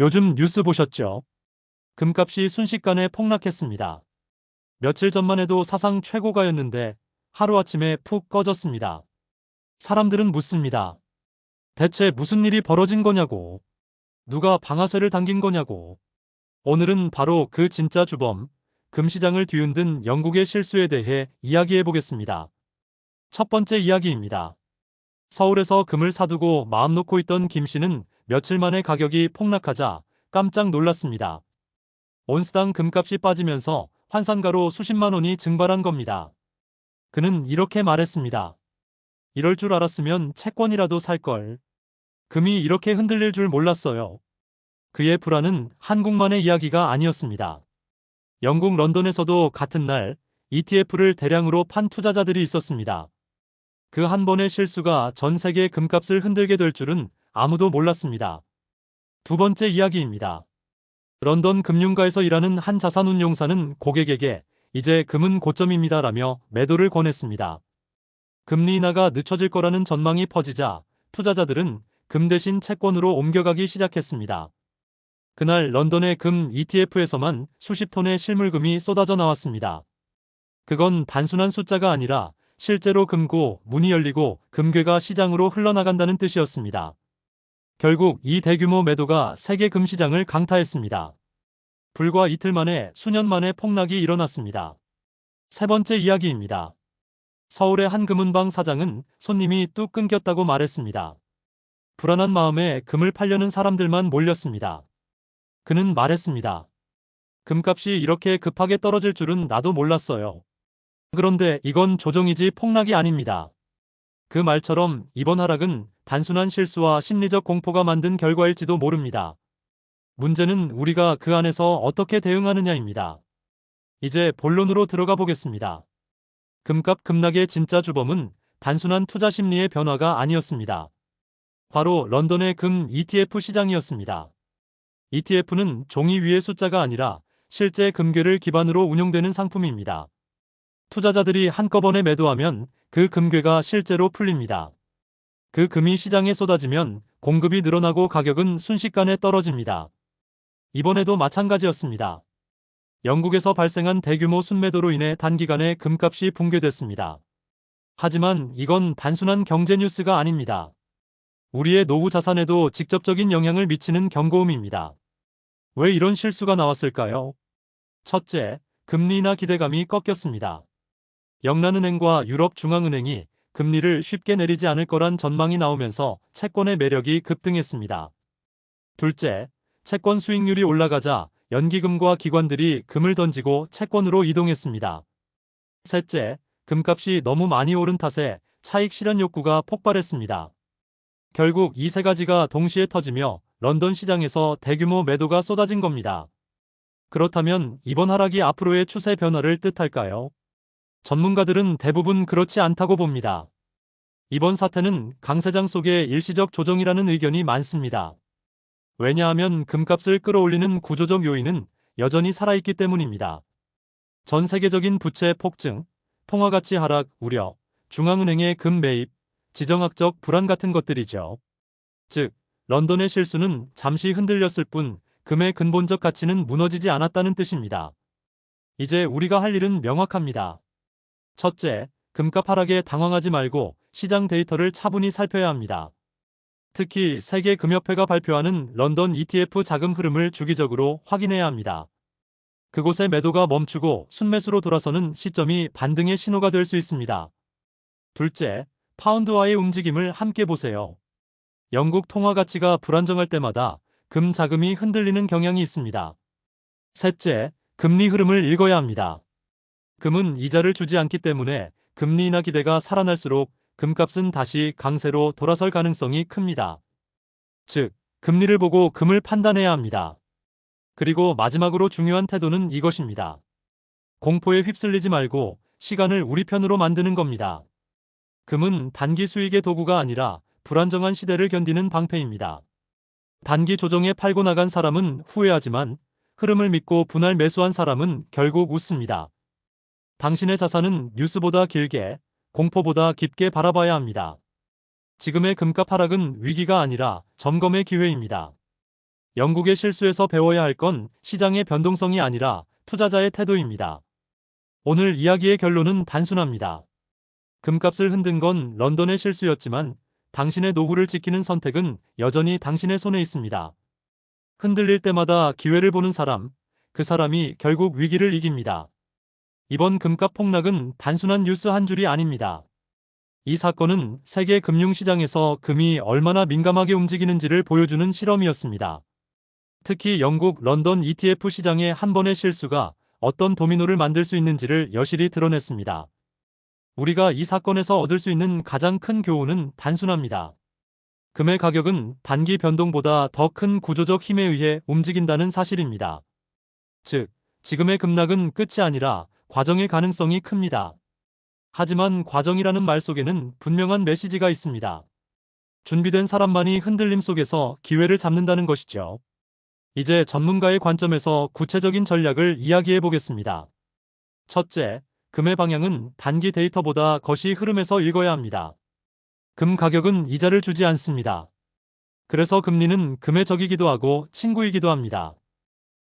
요즘 뉴스 보셨죠? 금값이 순식간에 폭락했습니다. 며칠 전만 해도 사상 최고가였는데 하루아침에 푹 꺼졌습니다. 사람들은 묻습니다. 대체 무슨 일이 벌어진 거냐고. 누가 방아쇠를 당긴 거냐고. 오늘은 바로 그 진짜 주범, 금시장을 뒤흔든 영국의 실수에 대해 이야기해 보겠습니다. 첫 번째 이야기입니다. 서울에서 금을 사두고 마음 놓고 있던 김 씨는 며칠 만에 가격이 폭락하자 깜짝 놀랐습니다. 온스당 금값이 빠지면서 환산가로 수십만 원이 증발한 겁니다. 그는 이렇게 말했습니다. 이럴 줄 알았으면 채권이라도 살 걸. 금이 이렇게 흔들릴 줄 몰랐어요. 그의 불안은 한국만의 이야기가 아니었습니다. 영국 런던에서도 같은 날 ETF를 대량으로 판 투자자들이 있었습니다. 그 한 번의 실수가 전 세계 금값을 흔들게 될 줄은 아무도 몰랐습니다. 두 번째 이야기입니다. 런던 금융가에서 일하는 한 자산운용사는 고객에게 이제 금은 고점입니다라며 매도를 권했습니다. 금리 인하가 늦춰질 거라는 전망이 퍼지자 투자자들은 금 대신 채권으로 옮겨가기 시작했습니다. 그날 런던의 금 ETF에서만 수십 톤의 실물금이 쏟아져 나왔습니다. 그건 단순한 숫자가 아니라 실제로 금고 문이 열리고 금괴가 시장으로 흘러나간다는 뜻이었습니다. 결국 이 대규모 매도가 세계 금시장을 강타했습니다. 불과 이틀 만에 수년 만에 폭락이 일어났습니다. 세 번째 이야기입니다. 서울의 한 금은방 사장은 손님이 뚝 끊겼다고 말했습니다. 불안한 마음에 금을 팔려는 사람들만 몰렸습니다. 그는 말했습니다. 금값이 이렇게 급하게 떨어질 줄은 나도 몰랐어요. 그런데 이건 조정이지 폭락이 아닙니다. 그 말처럼 이번 하락은 단순한 실수와 심리적 공포가 만든 결과일지도 모릅니다. 문제는 우리가 그 안에서 어떻게 대응하느냐입니다. 이제 본론으로 들어가 보겠습니다. 금값 급락의 진짜 주범은 단순한 투자 심리의 변화가 아니었습니다. 바로 런던의 금 ETF 시장이었습니다. ETF는 종이 위의 숫자가 아니라 실제 금괴를 기반으로 운용되는 상품입니다. 투자자들이 한꺼번에 매도하면 그 금괴가 실제로 풀립니다. 그 금이 시장에 쏟아지면 공급이 늘어나고 가격은 순식간에 떨어집니다. 이번에도 마찬가지였습니다. 영국에서 발생한 대규모 순매도로 인해 단기간에 금값이 붕괴됐습니다. 하지만 이건 단순한 경제 뉴스가 아닙니다. 우리의 노후 자산에도 직접적인 영향을 미치는 경고음입니다. 왜 이런 실수가 나왔을까요? 첫째, 금리 인하 기대감이 꺾였습니다. 영란은행과 유럽중앙은행이 금리를 쉽게 내리지 않을 거란 전망이 나오면서 채권의 매력이 급등했습니다. 둘째, 채권 수익률이 올라가자 연기금과 기관들이 금을 던지고 채권으로 이동했습니다. 셋째, 금값이 너무 많이 오른 탓에 차익 실현 욕구가 폭발했습니다. 결국 이 세 가지가 동시에 터지며 런던 시장에서 대규모 매도가 쏟아진 겁니다. 그렇다면 이번 하락이 앞으로의 추세 변화를 뜻할까요? 전문가들은 대부분 그렇지 않다고 봅니다. 이번 사태는 강세장 속의 일시적 조정이라는 의견이 많습니다. 왜냐하면 금값을 끌어올리는 구조적 요인은 여전히 살아있기 때문입니다. 전 세계적인 부채 폭증, 통화 가치 하락 우려, 중앙은행의 금 매입, 지정학적 불안 같은 것들이죠. 즉, 런던의 실수는 잠시 흔들렸을 뿐 금의 근본적 가치는 무너지지 않았다는 뜻입니다. 이제 우리가 할 일은 명확합니다. 첫째, 금값 하락에 당황하지 말고 시장 데이터를 차분히 살펴야 합니다. 특히 세계 금협회가 발표하는 런던 ETF 자금 흐름을 주기적으로 확인해야 합니다. 그곳의 매도가 멈추고 순매수로 돌아서는 시점이 반등의 신호가 될 수 있습니다. 둘째, 파운드와의 움직임을 함께 보세요. 영국 통화 가치가 불안정할 때마다 금 자금이 흔들리는 경향이 있습니다. 셋째, 금리 흐름을 읽어야 합니다. 금은 이자를 주지 않기 때문에 금리 인하 기대가 살아날수록 금값은 다시 강세로 돌아설 가능성이 큽니다. 즉, 금리를 보고 금을 판단해야 합니다. 그리고 마지막으로 중요한 태도는 이것입니다. 공포에 휩쓸리지 말고 시간을 우리 편으로 만드는 겁니다. 금은 단기 수익의 도구가 아니라 불안정한 시대를 견디는 방패입니다. 단기 조정에 팔고 나간 사람은 후회하지만 흐름을 믿고 분할 매수한 사람은 결국 웃습니다. 당신의 자산은 뉴스보다 길게, 공포보다 깊게 바라봐야 합니다. 지금의 금값 하락은 위기가 아니라 점검의 기회입니다. 영국의 실수에서 배워야 할 건 시장의 변동성이 아니라 투자자의 태도입니다. 오늘 이야기의 결론은 단순합니다. 금값을 흔든 건 런던의 실수였지만 당신의 노후를 지키는 선택은 여전히 당신의 손에 있습니다. 흔들릴 때마다 기회를 보는 사람, 그 사람이 결국 위기를 이깁니다. 이번 금값 폭락은 단순한 뉴스 한 줄이 아닙니다. 이 사건은 세계 금융시장에서 금이 얼마나 민감하게 움직이는지를 보여주는 실험이었습니다. 특히 영국 런던 ETF 시장의 한 번의 실수가 어떤 도미노를 만들 수 있는지를 여실히 드러냈습니다. 우리가 이 사건에서 얻을 수 있는 가장 큰 교훈은 단순합니다. 금의 가격은 단기 변동보다 더 큰 구조적 힘에 의해 움직인다는 사실입니다. 즉, 지금의 급락은 끝이 아니라 과정의 가능성이 큽니다. 하지만 과정이라는 말 속에는 분명한 메시지가 있습니다. 준비된 사람만이 흔들림 속에서 기회를 잡는다는 것이죠. 이제 전문가의 관점에서 구체적인 전략을 이야기해 보겠습니다. 첫째, 금의 방향은 단기 데이터보다 거시 흐름에서 읽어야 합니다. 금 가격은 이자를 주지 않습니다. 그래서 금리는 금의 적이기도 하고 친구이기도 합니다.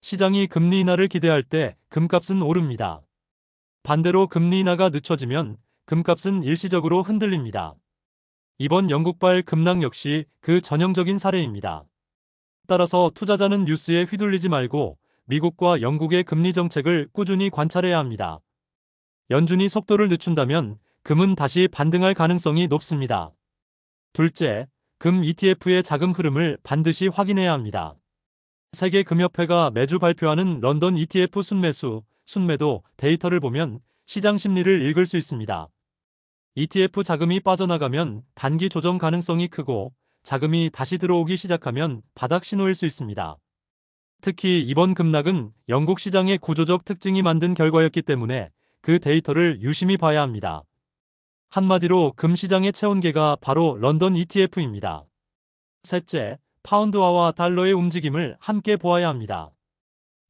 시장이 금리 인하를 기대할 때 금값은 오릅니다. 반대로 금리 인하가 늦춰지면 금값은 일시적으로 흔들립니다. 이번 영국발 급락 역시 그 전형적인 사례입니다. 따라서 투자자는 뉴스에 휘둘리지 말고 미국과 영국의 금리 정책을 꾸준히 관찰해야 합니다. 연준이 속도를 늦춘다면 금은 다시 반등할 가능성이 높습니다. 둘째, 금 ETF의 자금 흐름을 반드시 확인해야 합니다. 세계금협회가 매주 발표하는 런던 ETF 순매수, 순매도 데이터를 보면 시장 심리를 읽을 수 있습니다. ETF 자금이 빠져나가면 단기 조정 가능성이 크고 자금이 다시 들어오기 시작하면 바닥 신호일 수 있습니다. 특히 이번 급락은 영국 시장의 구조적 특징이 만든 결과였기 때문에 그 데이터를 유심히 봐야 합니다. 한마디로 금 시장의 체온계가 바로 런던 ETF입니다. 셋째, 파운드화와 달러의 움직임을 함께 보아야 합니다.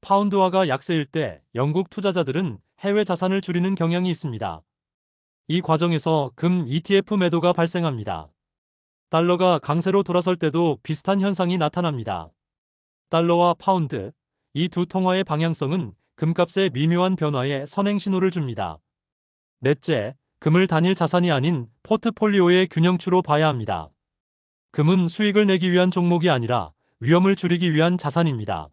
파운드화가 약세일 때 영국 투자자들은 해외 자산을 줄이는 경향이 있습니다. 이 과정에서 금 ETF 매도가 발생합니다. 달러가 강세로 돌아설 때도 비슷한 현상이 나타납니다. 달러와 파운드, 이 두 통화의 방향성은 금값의 미묘한 변화에 선행 신호를 줍니다. 넷째, 금을 단일 자산이 아닌 포트폴리오의 균형추로 봐야 합니다. 금은 수익을 내기 위한 종목이 아니라 위험을 줄이기 위한 자산입니다.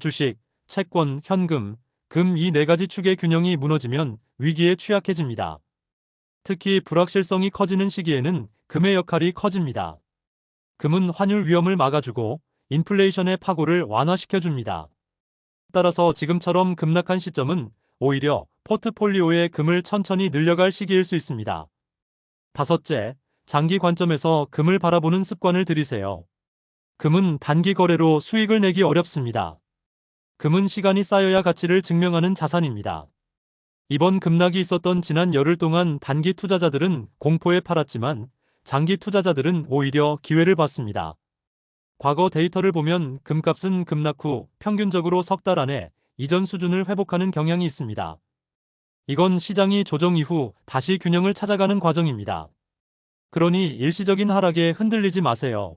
주식, 채권, 현금, 금 이 네 가지 축의 균형이 무너지면 위기에 취약해집니다. 특히 불확실성이 커지는 시기에는 금의 역할이 커집니다. 금은 환율 위험을 막아주고 인플레이션의 파고를 완화시켜줍니다. 따라서 지금처럼 급락한 시점은 오히려 포트폴리오의 금을 천천히 늘려갈 시기일 수 있습니다. 다섯째, 장기 관점에서 금을 바라보는 습관을 들이세요. 금은 단기 거래로 수익을 내기 어렵습니다. 금은 시간이 쌓여야 가치를 증명하는 자산입니다. 이번 급락이 있었던 지난 열흘 동안 단기 투자자들은 공포에 팔았지만 장기 투자자들은 오히려 기회를 봤습니다. 과거 데이터를 보면 금값은 급락 후 평균적으로 석 달 안에 이전 수준을 회복하는 경향이 있습니다. 이건 시장이 조정 이후 다시 균형을 찾아가는 과정입니다. 그러니 일시적인 하락에 흔들리지 마세요.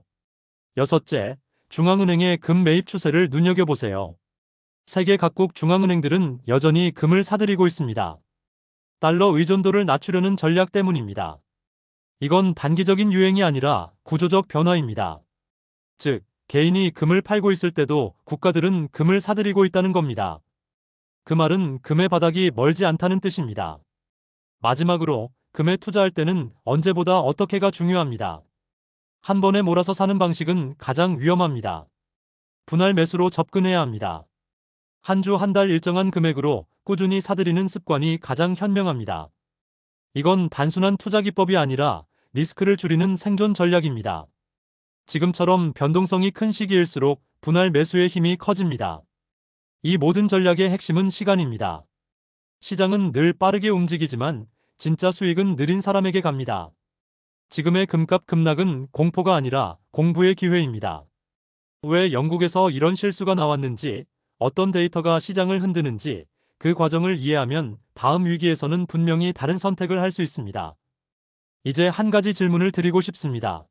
여섯째, 중앙은행의 금 매입 추세를 눈여겨보세요. 세계 각국 중앙은행들은 여전히 금을 사들이고 있습니다. 달러 의존도를 낮추려는 전략 때문입니다. 이건 단기적인 유행이 아니라 구조적 변화입니다. 즉, 개인이 금을 팔고 있을 때도 국가들은 금을 사들이고 있다는 겁니다. 그 말은 금의 바닥이 멀지 않다는 뜻입니다. 마지막으로 금에 투자할 때는 언제보다 어떻게가 중요합니다. 한 번에 몰아서 사는 방식은 가장 위험합니다. 분할 매수로 접근해야 합니다. 한 주 한 달 일정한 금액으로 꾸준히 사들이는 습관이 가장 현명합니다. 이건 단순한 투자 기법이 아니라 리스크를 줄이는 생존 전략입니다. 지금처럼 변동성이 큰 시기일수록 분할 매수의 힘이 커집니다. 이 모든 전략의 핵심은 시간입니다. 시장은 늘 빠르게 움직이지만 진짜 수익은 느린 사람에게 갑니다. 지금의 금값 급락은 공포가 아니라 공부의 기회입니다. 왜 영국에서 이런 실수가 나왔는지 어떤 데이터가 시장을 흔드는지 그 과정을 이해하면 다음 위기에서는 분명히 다른 선택을 할 수 있습니다. 이제 한 가지 질문을 드리고 싶습니다.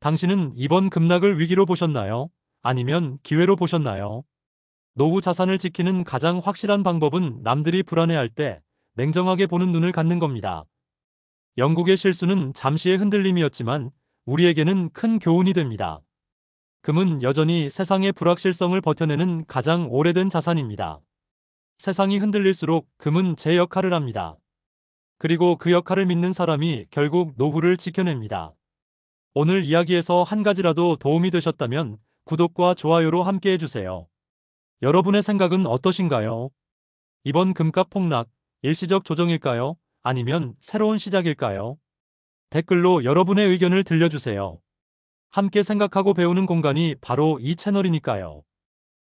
당신은 이번 급락을 위기로 보셨나요? 아니면 기회로 보셨나요? 노후 자산을 지키는 가장 확실한 방법은 남들이 불안해할 때 냉정하게 보는 눈을 갖는 겁니다. 영국의 실수는 잠시의 흔들림이었지만 우리에게는 큰 교훈이 됩니다. 금은 여전히 세상의 불확실성을 버텨내는 가장 오래된 자산입니다. 세상이 흔들릴수록 금은 제 역할을 합니다. 그리고 그 역할을 믿는 사람이 결국 노후를 지켜냅니다. 오늘 이야기에서 한 가지라도 도움이 되셨다면 구독과 좋아요로 함께 해주세요. 여러분의 생각은 어떠신가요? 이번 금값 폭락, 일시적 조정일까요? 아니면 새로운 시작일까요? 댓글로 여러분의 의견을 들려주세요. 함께 생각하고 배우는 공간이 바로 이 채널이니까요.